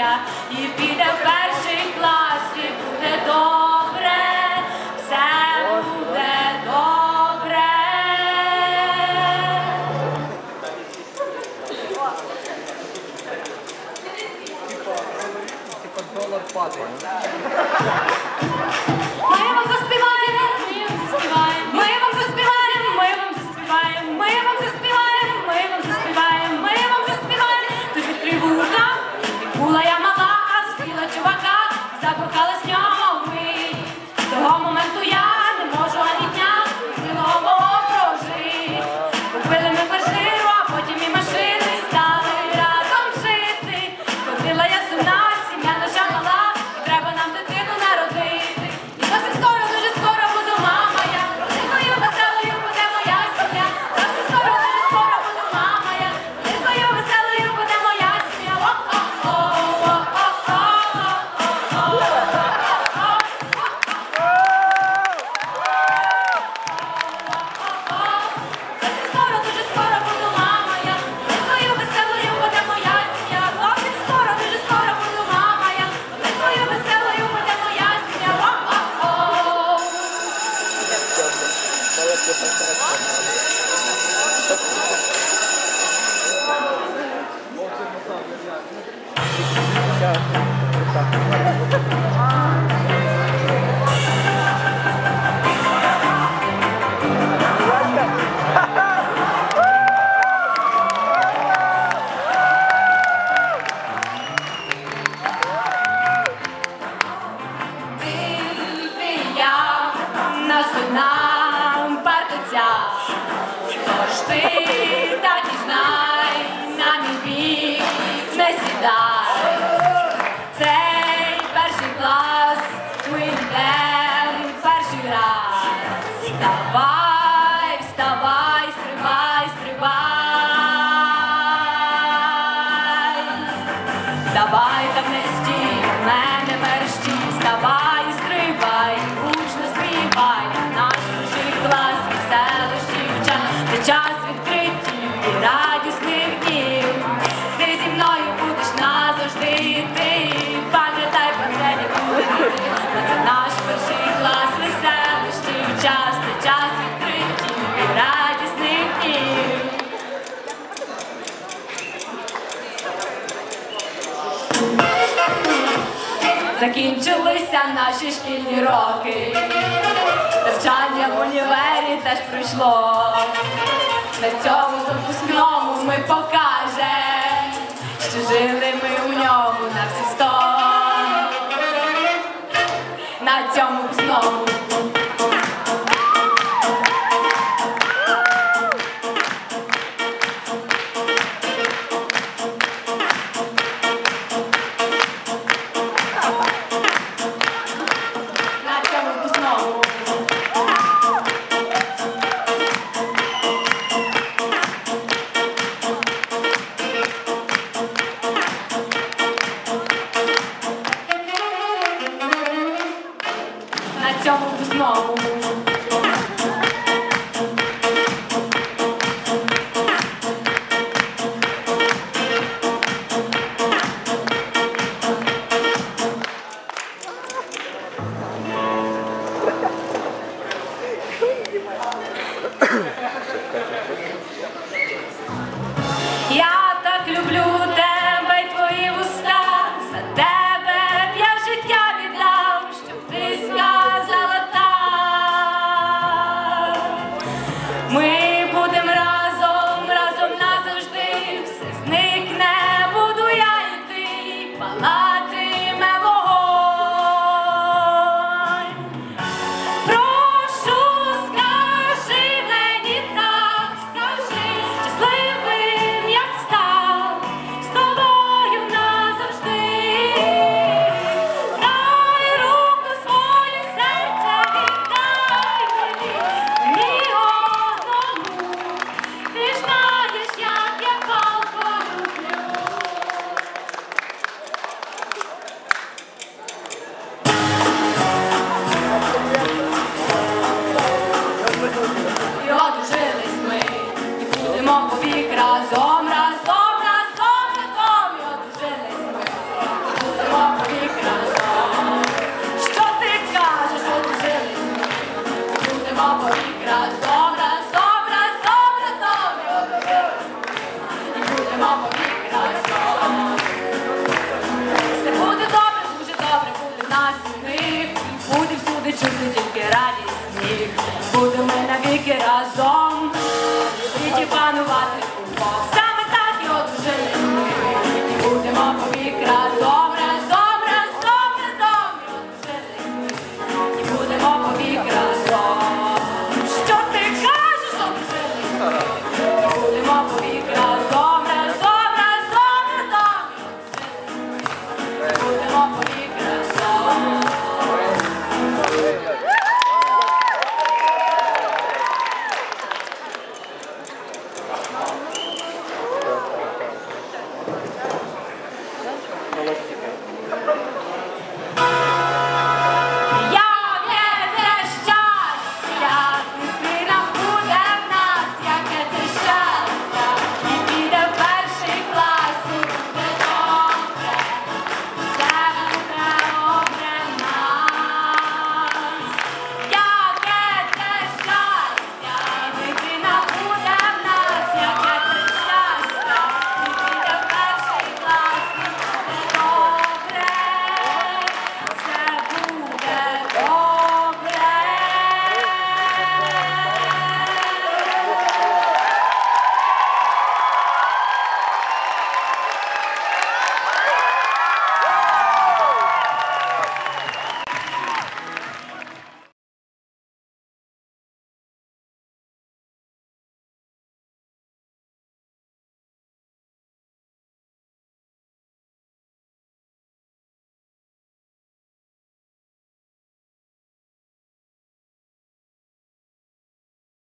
щастя, і піде в перший клас, і буде добре, все буде добре. Типа долар падає. that. закінчилися наші шкільні роки, навчання в універі теж прийшло. На цьому допускному ми покажем, що жили ми у ньому на всі сто. На цьому Grazie. тільки панувати.